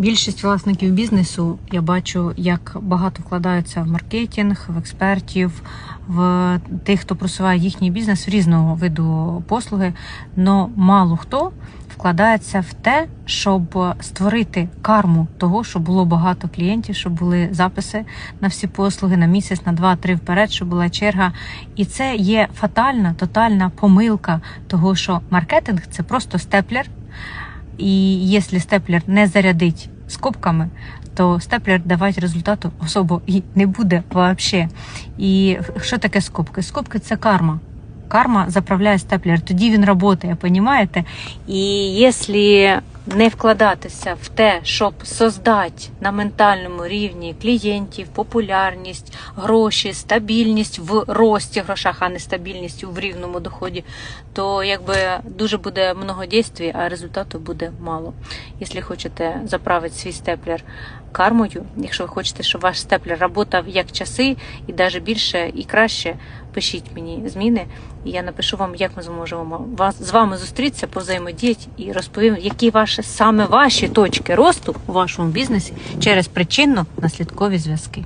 Більшість власників бізнесу я бачу, як багато вкладаються в маркетинг, в експертів, в тих, хто просуває їхній бізнес в різного виду послуги. але мало хто вкладається в те, щоб створити карму того, щоб було багато клієнтів, щоб були записи на всі послуги на місяць, на два-три вперед, щоб була черга. І це є фатальна, тотальна помилка того, що маркетинг це просто степлер. І якщо степлер не зарядить скобками, то степлер давати результату особо і не буде взагалі. І що таке скобки? Скобки це карма. Карма заправляє степлер, тоді він працює, розумієте? І якщо не вкладатися в те, щоб создати на ментальному рівні клієнтів, популярність, гроші, стабільність в рості грошах, а не стабільність в рівному доході, то якби дуже буде много дійствій, а результату буде мало. Якщо хочете заправити свій степлер кармою, якщо ви хочете, щоб ваш степлер працював як часи, і навіть більше і краще, пишіть мені зміни, і я напишу вам, як ми зможемо вас з вами зустрітися, повзаємодіяти і розповім, які ваші саме ваші точки росту у вашому бізнесі через причинно-наслідкові зв'язки.